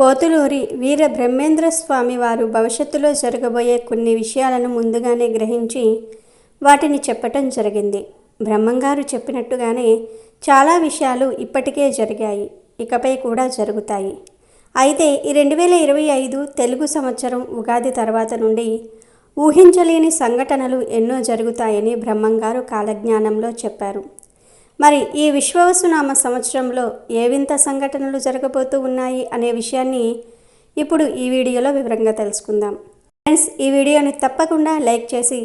పోతులూరి వీర బ్రహ్మేంద్ర స్వామి వారు భవిష్యత్తులో జరగబోయే కొన్ని విషయాలను ముందుగానే గ్రహించి వాటిని చెప్పటం జరిగింది. బ్రహ్మంగారు చెప్పినట్టుగానే చాలా విషయాలు ఇప్పటికే జరిగాయి. ఇకపై కూడా జరుగుతాయి. అయితే ఈ రెండు వేల ఇరవై ఐదు తెలుగు సంవత్సరం ఉగాది తర్వాత నుండి ఊహించలేని సంఘటనలు ఎన్నో జరుగుతాయని బ్రహ్మంగారు కాలజ్ఞానంలో చెప్పారు. మరి ఈ విశ్వవసునామ సంవత్సరంలో ఏ వింత సంఘటనలు జరగబోతూ ఉన్నాయి అనే విషయాన్ని ఇప్పుడు ఈ వీడియోలో వివరంగా తెలుసుకుందాం. ఫ్రెండ్స్ ఈ వీడియోని తప్పకుండా లైక్ చేసి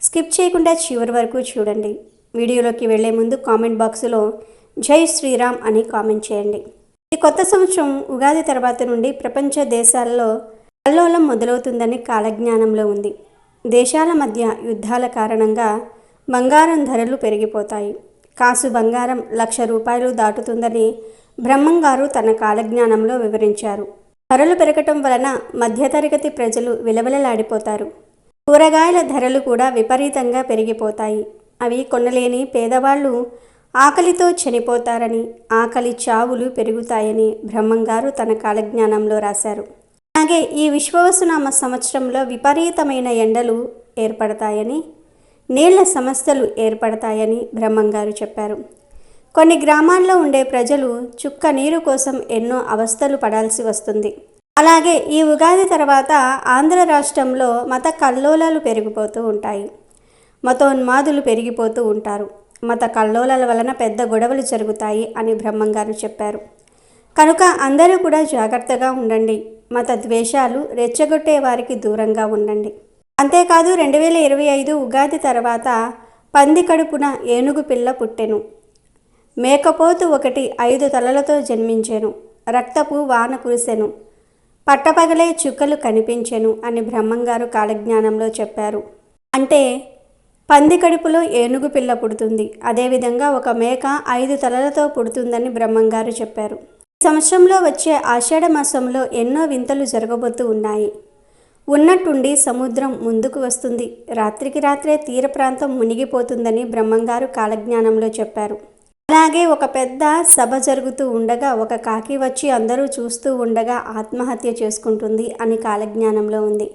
స్కిప్ చేయకుండా చివరి వరకు చూడండి. వీడియోలోకి వెళ్ళే ముందు కామెంట్ బాక్సులో జై శ్రీరామ్ అని కామెంట్ చేయండి. ఈ కొత్త సంవత్సరం ఉగాది తర్వాత నుండి ప్రపంచ దేశాల్లో కల్లోలం మొదలవుతుందని కాలజ్ఞానంలో ఉంది. దేశాల మధ్య యుద్ధాల కారణంగా బంగారం ధరలు పెరిగిపోతాయి. కాసు బంగారం లక్ష రూపాయలు దాటుతుందని బ్రహ్మంగారు తన కాలజ్ఞానంలో వివరించారు. ధరలు పెరగటం వలన మధ్యతరగతి ప్రజలు విలవిలలాడిపోతారు. కూరగాయల ధరలు కూడా విపరీతంగా పెరిగిపోతాయి. అవి కొనలేని పేదవాళ్ళు ఆకలితో చనిపోతారని ఆకలి చావులు పెరుగుతాయని బ్రహ్మంగారు తన కాలజ్ఞానంలో రాశారు. అలాగే ఈ విశ్వవసునామ సంవత్సరంలో విపరీతమైన ఎండలు ఏర్పడతాయని నీళ్ళ సమస్యలు ఏర్పడతాయని బ్రహ్మంగారు చెప్పారు. కొన్ని గ్రామాల్లో ఉండే ప్రజలు చుక్క నీరు కోసం ఎన్నో అవస్థలు పడాల్సి వస్తుంది. అలాగే ఈ ఉగాది తర్వాత ఆంధ్ర రాష్ట్రంలో మత కల్లోలాలు పెరిగిపోతూ ఉంటాయి. మతోన్మాదులు పెరిగిపోతూ ఉంటారు. మత కల్లోలాల వలన పెద్ద గొడవలు జరుగుతాయి అని బ్రహ్మంగారు చెప్పారు. కనుక అందరూ కూడా జాగ్రత్తగా ఉండండి. మత ద్వేషాలు రెచ్చగొట్టే వారికి దూరంగా ఉండండి. అంతేకాదు రెండు వేల ఇరవై ఐదు ఉగాది తర్వాత పంది కడుపున ఏనుగు పిల్ల పుట్టెను. మేకపోతు ఒకటి ఐదు తలలతో జన్మించెను. రక్తపు వాన కురిసెను. పట్టపగలే చుక్కలు కనిపించెను అని బ్రహ్మంగారు కాలజ్ఞానంలో చెప్పారు. అంటే పంది కడుపులో ఏనుగు పిల్ల పుడుతుంది. అదేవిధంగా ఒక మేక ఐదు తలలతో పుడుతుందని బ్రహ్మంగారు చెప్పారు. ఈ సంవత్సరంలో వచ్చే ఆషాఢ మాసంలో ఎన్నో వింతలు జరగబోతూ ఉన్నాయి. ఉన్నట్టుండి సముద్రం ముందుకు వస్తుంది. రాత్రికి రాత్రే తీర ప్రాంతం మునిగిపోతుందని బ్రహ్మంగారు కాలజ్ఞానంలో చెప్పారు. అలాగే ఒక పెద్ద సభ జరుగుతూ ఉండగా ఒక కాకి వచ్చి అందరూ చూస్తూ ఉండగా ఆత్మహత్య చేసుకుంటుంది అని కాలజ్ఞానంలో ఉంది.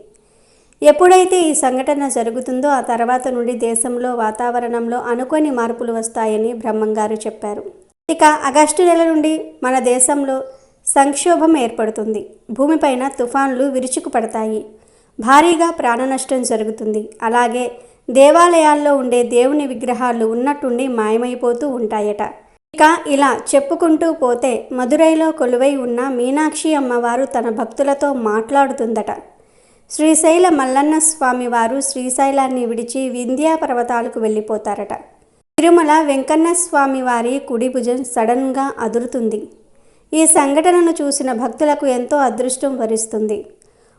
ఎప్పుడైతే ఈ సంఘటన జరుగుతుందో ఆ తర్వాత నుండి దేశంలో వాతావరణంలో అనుకోని మార్పులు వస్తాయని బ్రహ్మంగారు చెప్పారు. ఇక ఆగస్టు నెల నుండి మన దేశంలో సంక్షోభం ఏర్పడుతుంది. భూమిపైన తుఫాన్లు విరుచుకు పడతాయి భారీగా ప్రాణ నష్టం జరుగుతుంది. అలాగే దేవాలయాల్లో ఉండే దేవుని విగ్రహాలు ఉన్నట్టుండి మాయమైపోతూ ఉంటాయట. ఇక ఇలా చెప్పుకుంటూ పోతే మదురైలో కొలువై ఉన్న మీనాక్షి అమ్మవారు తన భక్తులతో మాట్లాడుతుందట. శ్రీశైల మల్లన్న స్వామి వారు శ్రీశైలాన్ని విడిచి వింధ్యా పర్వతాలకు వెళ్ళిపోతారట. తిరుమల వెంకన్న స్వామి వారి కుడి భుజం సడన్గా అదురుతుంది. ఈ సంఘటనను చూసిన భక్తులకు ఎంతో అదృష్టం వరిస్తుంది.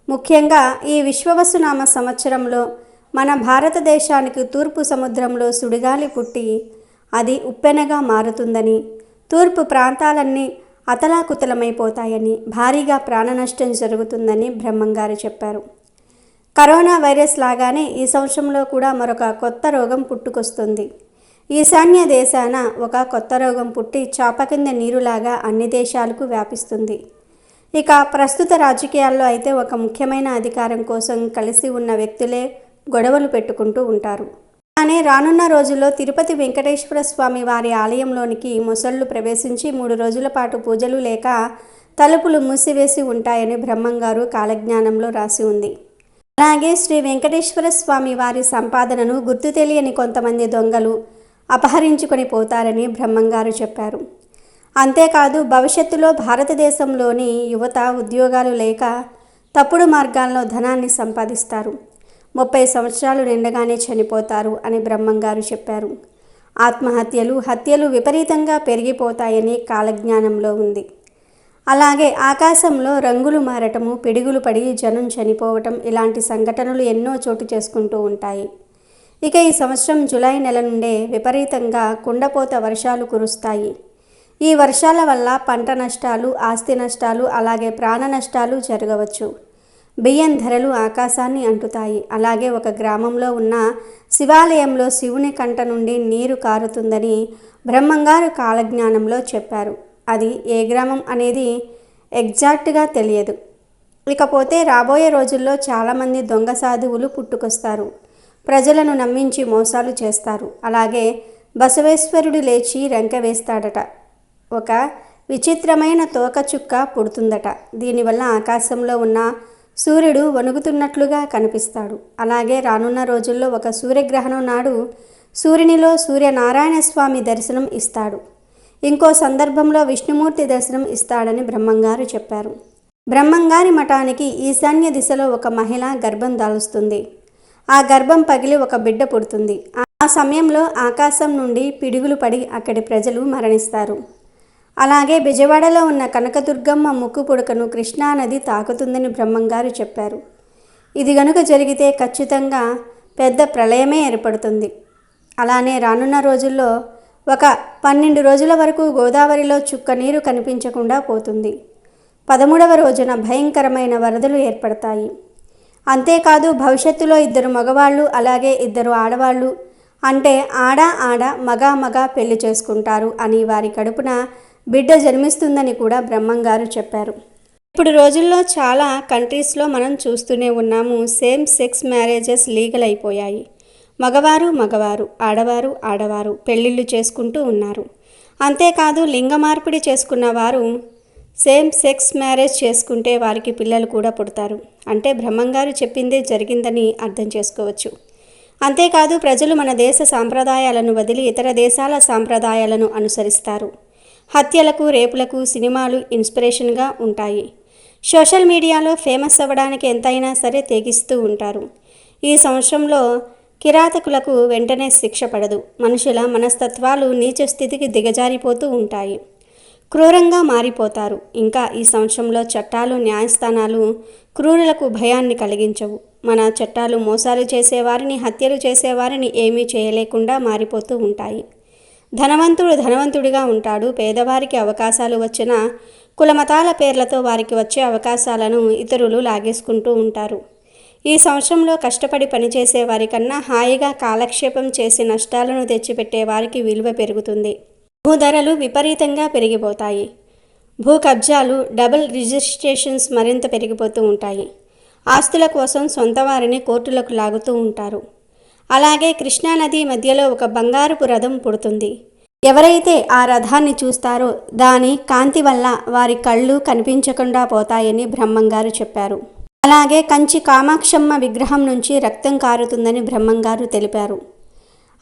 ముఖ్యంగా ఈ విశ్వవసునామ సంవత్సరంలో మన భారతదేశానికి తూర్పు సముద్రంలో సుడిగాలి పుట్టి అది ఉప్పెనగా మారుతుందని తూర్పు ప్రాంతాలన్నీ అతలాకుతలమైపోతాయని భారీగా ప్రాణనష్టం జరుగుతుందని బ్రహ్మంగారు చెప్పారు. కరోనా వైరస్ లాగానే ఈ సంవత్సరంలో కూడా మరొక కొత్త రోగం పుట్టుకొస్తుంది. ఈశాన్య దేశాన ఒక కొత్త రోగం పుట్టి చాప కింద నీరులాగా అన్ని దేశాలకు వ్యాపిస్తుంది. ఇక ప్రస్తుత రాజకీయాల్లో అయితే ఒక ముఖ్యమైన అధికారం కోసం కలిసి ఉన్న వ్యక్తులే గొడవలు పెట్టుకుంటూ ఉంటారు. కానీ రానున్న రోజుల్లో తిరుపతి వెంకటేశ్వర స్వామి వారి ఆలయంలోనికి మొసళ్ళు ప్రవేశించి మూడు రోజుల పాటు పూజలు లేక తలుపులు మూసివేసి ఉంటాయని బ్రహ్మంగారు కాలజ్ఞానంలో రాసి ఉంది. అలాగే శ్రీ వెంకటేశ్వర స్వామి వారి సంపాదనను గుర్తు తెలియని కొంతమంది దొంగలు అపహరించుకొని పోతారని బ్రహ్మంగారు చెప్పారు. అంతేకాదు భవిష్యత్తులో భారతదేశంలోని యువత ఉద్యోగాలు లేక తప్పుడు మార్గాల్లో ధనాన్ని సంపాదిస్తారు. ముప్పై సంవత్సరాలు నిండగానే చనిపోతారు అని బ్రహ్మంగారు చెప్పారు. ఆత్మహత్యలు హత్యలు విపరీతంగా పెరిగిపోతాయని కాలజ్ఞానంలో ఉంది. అలాగే ఆకాశంలో రంగులు మారటము పిడుగులు పడి జనం చనిపోవటం ఇలాంటి సంఘటనలు ఎన్నో చోటు చేసుకుంటూ ఉంటాయి. ఇక ఈ సంవత్సరం జులై నెల నుండే విపరీతంగా కుండపోత వర్షాలు కురుస్తాయి. ఈ వర్షాల వల్ల పంట నష్టాలు ఆస్తి నష్టాలు అలాగే ప్రాణ నష్టాలు జరగవచ్చు. బియ్యం ధరలు ఆకాశాన్ని అంటుతాయి. అలాగే ఒక గ్రామంలో ఉన్న శివాలయంలో శివుని కంట నుండి నీరు కారుతుందని బ్రహ్మంగారు కాలజ్ఞానంలో చెప్పారు. అది ఏ గ్రామం అనేది ఎగ్జాక్ట్గా తెలియదు. ఇకపోతే రాబోయే రోజుల్లో చాలామంది దొంగ సాధువులు పుట్టుకొస్తారు. ప్రజలను నమ్మించి మోసాలు చేస్తారు. అలాగే బసవేశ్వరుడు లేచి రంక వేస్తాడట. ఒక విచిత్రమైన తోకచుక్క పుడుతుందట. దీనివల్ల ఆకాశంలో ఉన్న సూర్యుడు వణుకుతున్నట్లుగా కనిపిస్తాడు. అలాగే రానున్న రోజుల్లో ఒక సూర్యగ్రహణం నాడు సూర్యునిలో సూర్యనారాయణ స్వామి దర్శనం ఇస్తాడు. ఇంకో సందర్భంలో విష్ణుమూర్తి దర్శనం ఇస్తాడని బ్రహ్మంగారు చెప్పారు. బ్రహ్మంగారి మఠానికి ఈశాన్య దిశలో ఒక మహిళ గర్భం దాలుస్తుంది. ఆ గర్భం పగిలి ఒక బిడ్డ పుడుతుంది. ఆ సమయంలో ఆకాశం నుండి పిడుగులు పడి అక్కడి ప్రజలు మరణిస్తారు. అలాగే బిజవాడలో ఉన్న కనకదుర్గమ్మ ముక్కు పుడకను కృష్ణానది తాకుతుందని బ్రహ్మంగారు చెప్పారు. ఇది గనుక జరిగితే ఖచ్చితంగా పెద్ద ప్రళయమే ఏర్పడుతుంది. అలానే రానున్న రోజుల్లో ఒక పన్నెండు రోజుల వరకు గోదావరిలో చుక్క నీరు కనిపించకుండా పోతుంది. పదమూడవ రోజున భయంకరమైన వరదలు ఏర్పడతాయి. అంతేకాదు భవిష్యత్తులో ఇద్దరు మగవాళ్ళు అలాగే ఇద్దరు ఆడవాళ్ళు అంటే ఆడ ఆడ మగ మగ పెళ్ళి చేసుకుంటారు అని వారి కడుపున బిడ్డ జన్మిస్తుందని కూడా బ్రహ్మంగారు చెప్పారు. ఇప్పుడు రోజుల్లో చాలా కంట్రీస్లో మనం చూస్తూనే ఉన్నాము సేమ్ సెక్స్ మ్యారేజెస్ లీగల్ అయిపోయాయి. మగవారు మగవారు ఆడవారు ఆడవారు పెళ్ళిళ్ళు చేసుకుంటూ ఉన్నారు. అంతేకాదు లింగ మార్పిడి చేసుకున్న వారు సేమ్ సెక్స్ మ్యారేజ్ చేసుకుంటే వారికి పిల్లలు కూడా పుడతారు. అంటే బ్రహ్మంగారు చెప్పిందే జరిగిందని అర్థం చేసుకోవచ్చు. అంతేకాదు ప్రజలు మన దేశ సాంప్రదాయాలను వదిలి ఇతర దేశాల సాంప్రదాయాలను అనుసరిస్తారు. హత్యలకు రేపులకు సినిమాలు ఇన్స్పిరేషన్గా ఉంటాయి. సోషల్ మీడియాలో ఫేమస్ అవ్వడానికి ఎంతైనా సరే తెగిస్తూ ఉంటారు. ఈ సంవత్సరంలో కిరాతకులకు వెంటనే శిక్ష పడదు. మనుషుల మనస్తత్వాలు నీచ స్థితికి దిగజారిపోతూ ఉంటాయి. క్రూరంగా మారిపోతారు. ఇంకా ఈ సంవత్సరంలో చట్టాలు న్యాయస్థానాలు క్రూరులకు భయాన్ని కలిగించవు. మన చట్టాలు మోసాలు చేసేవారిని హత్యలు చేసేవారిని ఏమీ చేయలేకుండా మారిపోతూ ఉంటాయి. ధనవంతుడు ధనవంతుడిగా ఉంటాడు. పేదవారికి అవకాశాలు వచ్చిన కులమతాల పేర్లతో వారికి వచ్చే అవకాశాలను ఇతరులు లాగేసుకుంటూ ఉంటారు. ఈ సంవత్సరంలో కష్టపడి పనిచేసే వారికన్నా హాయిగా కాలక్షేపం చేసి నష్టాలను తెచ్చిపెట్టే వారికి విలువ పెరుగుతుంది. భూ ధరలు విపరీతంగా పెరిగిపోతాయి. భూ కబ్జాలు డబుల్ రిజిస్ట్రేషన్స్ మరింత పెరిగిపోతూ ఉంటాయి. ఆస్తుల కోసం సొంత వారిని కోర్టులకు లాగుతూ ఉంటారు. అలాగే కృష్ణానది మధ్యలో ఒక బంగారుపు రథం పుడుతుంది. ఎవరైతే ఆ రథాన్ని చూస్తారో దాని కాంతి వల్ల వారి కళ్ళు కనిపించకుండా పోతాయని బ్రహ్మంగారు చెప్పారు. అలాగే కంచి కామాక్షమ్మ విగ్రహం నుంచి రక్తం కారుతుందని బ్రహ్మంగారు తెలిపారు.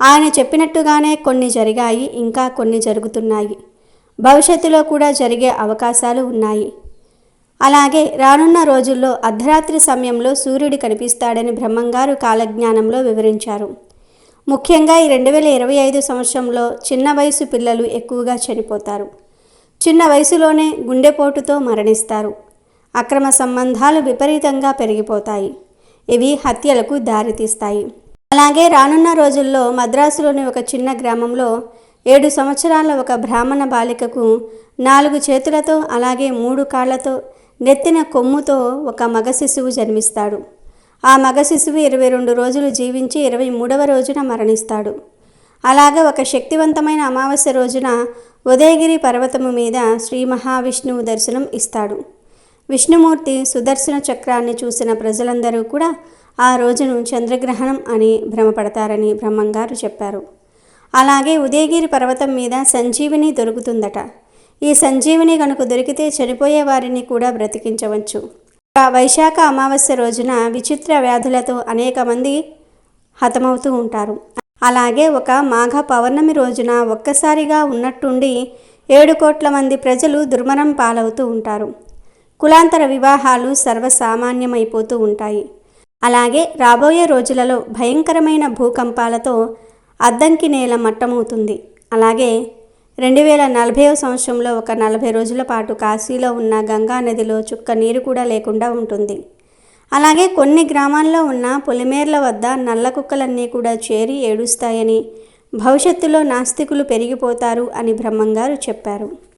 ఆయన చెప్పినట్టుగానే కొన్ని జరిగాయి ఇంకా కొన్ని జరుగుతున్నాయి. భవిష్యత్తులో కూడా జరిగే అవకాశాలు ఉన్నాయి. అలాగే రానున్న రోజుల్లో అర్ధరాత్రి సమయంలో సూర్యుడు కనిపిస్తాడని బ్రహ్మంగారు కాలజ్ఞానంలో వివరించారు. ముఖ్యంగా ఈ రెండు వేల ఇరవై ఐదు సంవత్సరంలో చిన్న వయసు పిల్లలు ఎక్కువగా చనిపోతారు. చిన్న వయసులోనే గుండెపోటుతో మరణిస్తారు. అక్రమ సంబంధాలు విపరీతంగా పెరిగిపోతాయి. ఇవి హత్యలకు దారితీస్తాయి. అలాగే రానున్న రోజుల్లో మద్రాసులోని ఒక చిన్న గ్రామంలో ఏడు సంవత్సరాల ఒక బ్రాహ్మణ బాలికకు నాలుగు చేతులతో అలాగే మూడు కాళ్ళతో నెత్తిన కొమ్ముతో ఒక మగ శిశువు జన్మిస్తాడు. ఆ మగ శిశువు ఇరవై రెండు రోజులు జీవించి ఇరవై మూడవ రోజున మరణిస్తాడు. అలాగే ఒక శక్తివంతమైన అమావాస్య రోజున ఉదయగిరి పర్వతము మీద శ్రీ మహావిష్ణువు దర్శనం ఇస్తాడు. విష్ణుమూర్తి సుదర్శన చక్రాన్ని చూసిన ప్రజలందరూ కూడా ఆ రోజును చంద్రగ్రహణం అని భ్రమపడతారని బ్రహ్మంగారు చెప్పారు. అలాగే ఉదయగిరి పర్వతం మీద సంజీవిని దొరుకుతుందట. ఈ సంజీవిని కనుక దొరికితే చనిపోయే వారిని కూడా బ్రతికించవచ్చు. వైశాఖ అమావాస్య రోజున విచిత్ర వ్యాధులతో అనేక మంది హతమవుతూ ఉంటారు. అలాగే ఒక మాఘ పౌర్ణమి రోజున ఒక్కసారిగా ఉన్నట్టుండి ఏడు కోట్ల మంది ప్రజలు దుర్మరం పాలవుతూ ఉంటారు. కులాంతర వివాహాలు సర్వసామాన్యమైపోతూ ఉంటాయి. అలాగే రాబోయే రోజులలో భయంకరమైన భూకంపాలతో అద్దంకి నేల మట్టమవుతుంది. అలాగే రెండు వేల నలభైవ సంవత్సరంలో ఒక నలభై రోజుల పాటు కాశీలో ఉన్న గంగా నదిలో చుక్క నీరు కూడా లేకుండా ఉంటుంది. అలాగే కొన్ని గ్రామాల్లో ఉన్న పొలిమేర్ల వద్ద నల్ల కుక్కలన్నీ కూడా చేరి ఏడుస్తాయని భవిష్యత్తులో నాస్తికులు పెరిగిపోతారు అని బ్రహ్మంగారు చెప్పారు.